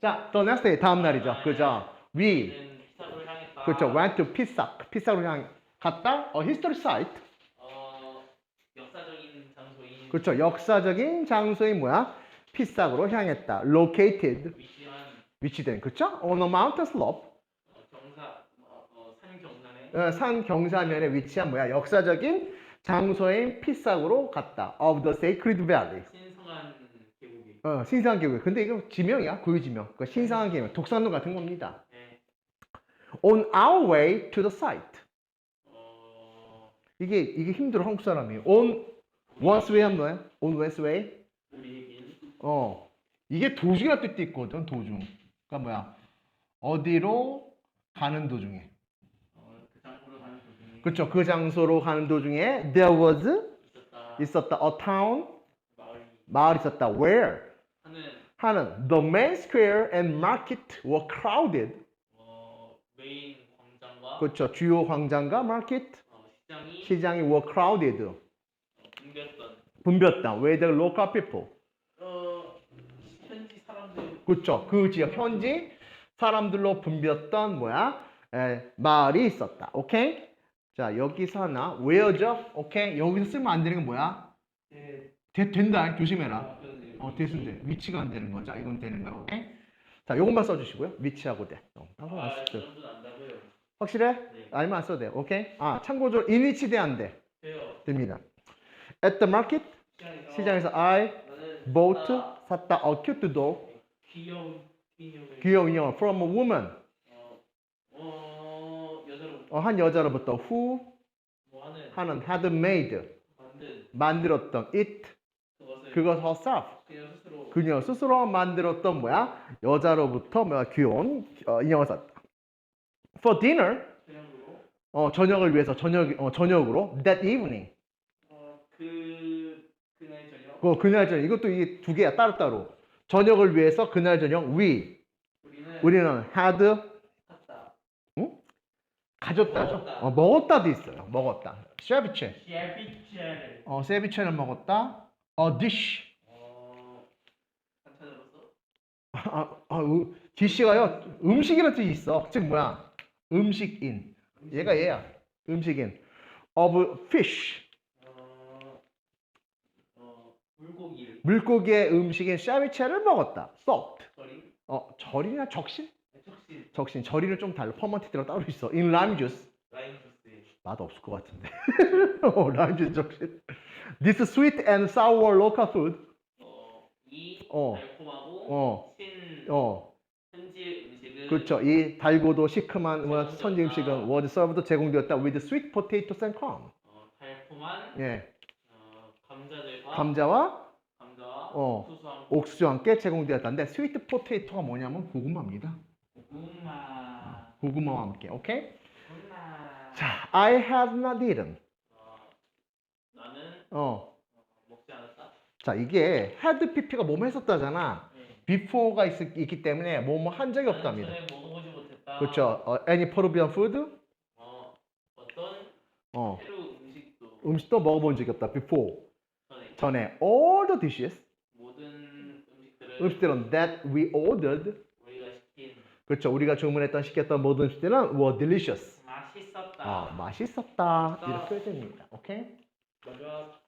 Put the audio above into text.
자, the next day 다음 날이죠. 그죠? We. 그렇죠. went to Pisa. 피사로 향 갔다. 어, history site. 어, 역사적인 장소인 그렇죠. 역사적인 장소인 뭐야? 피삭으로 향했다. located 위치한 위치된 그렇죠? on a mountain slope. 어, 경사 어, 어, 산 경산에 어, 산 경사면에 위치한 뭐야? 역사적인 장소인 피삭으로 갔다. of the sacred valley. 계곡이. 어, 신성한 계곡. 근데 이거 지명이야. 고유 지명. 그 신성한 계곡. 독산동 같은 겁니다. 네. On our way to the site. 어, 이게 이게 힘들어 한국 사람이. On one's way 하면 뭐야? On one's way. 어. 이게 도중이라 뜻도 있거든. 도중. 그러니까 뭐야? 어디로 가는 도중에. 그 장소로 가는 도중에 그렇죠. 그 장소로 가는 도중에 there was 있었다. 있었다. a town 마을 있었다. where 하는 the main square and market were crowded. 어, 메인 광장과 그렇죠. 주요 광장과 market 어, 시장이 시장이 were crowded. 어, 붐볐던 붐볐다. with the local people. 어, 현지 사람들 그렇죠. 그 지역 현지 사람들로 붐볐던 뭐야? 에, 마을이 있었다. 오케이? 자, 여기서 하나 where죠? 오케이? 여기서 쓰면 안 되는 건 뭐야? 네. 돼, 된다. 조심해라. 아, 그러네. 어, 대순 돼. 위치가 안 되는 거죠. 이건 되는 거야. 오케이? 자, 요것만 써주시고요. 위치하고 돼. 어, 안 아, 안다고요. 확실해? 네. 알면 안 써도 돼. 오케이? 아, 참고적으로 in which 돼, 안 돼? 돼요. 됩니다. At the market, 시장에서 시장에서 I bought, 샀다. 샀다, a cute dog, 귀여운 인형을 귀여운 인형을 from a woman, 어, 어 여자로 어, 한 여자로부터 who 뭐 하는 하는 had made, 만든 만들었던 it, 그것을 그것 herself, 그녀 스스로 만들었던 뭐야? 여자로부터 뭐야? 귀여운 어, 인형을 샀다. For dinner, 어, 저녁을 위해서 저녁 어, 저녁으로 that evening. 어그 그날 저녁 그 그날 저녁 이것도 이게 두 개야 따로 따로. 저녁을 위해서 그날 저녁 we 우리는 우리는 had. 가졌다죠. 먹었다. 어, 먹었다도 있어요. 먹었다. 세비체. 셰비체를 어, 세비체를 먹었다. a dish. 어 한찬으로서 아, 아, 음, 디시가요. 음식이라는 뜻이 있어. 즉 뭐야? 음식인. 얘가 얘야. 음식인. of fish. 어, 어 물고기를 물고기의 음식인 샤비체를 먹었다. salt. 거리 어, 절이나 적신? 촉신 적신. 절이는 좀 달라. 퍼먼티드랑 따로 있어. in lime juice. 라임 주스 맛 없을 것 같은데. 어, lime juice 적신. This sweet and sour local food. 어. 달콤하고 어. 신 어, 현지 음식을 그렇죠. 이 달고도 시큼한 뭐 선지 음식은 was served 제공되었다 with sweet potatoes and corn. 어, 달콤한 예, 어, 감자들과 감자와 감자와 어. 옥수수와 옥수수와 함께 제공되었다는데 sweet potato가 뭐냐면 고구마입니다. 고구마 고구마와 함께, 오케이? 고구마 자, I have not eaten. 어, 나는 어, 자 이게 had pp가 했었다잖아. 네. before가 있, 있기 때문에 뭐뭐 한 적이 없답니다. 전에 먹어보지 못했다 그렇죠. 어, any Peruvian food? 어, 어떤 어, 페루 음식도 음식도 먹어본 적이 없다. before. 전에 전에 all the dishes 모든 음식들을 음식들은 that we ordered 우리가 시킨 그렇죠. 우리가 주문했던 시켰던 모든 음식들은 were delicious. 맛있었다 아, 맛있었다. 이렇게 됩니다. 오케이? 맞아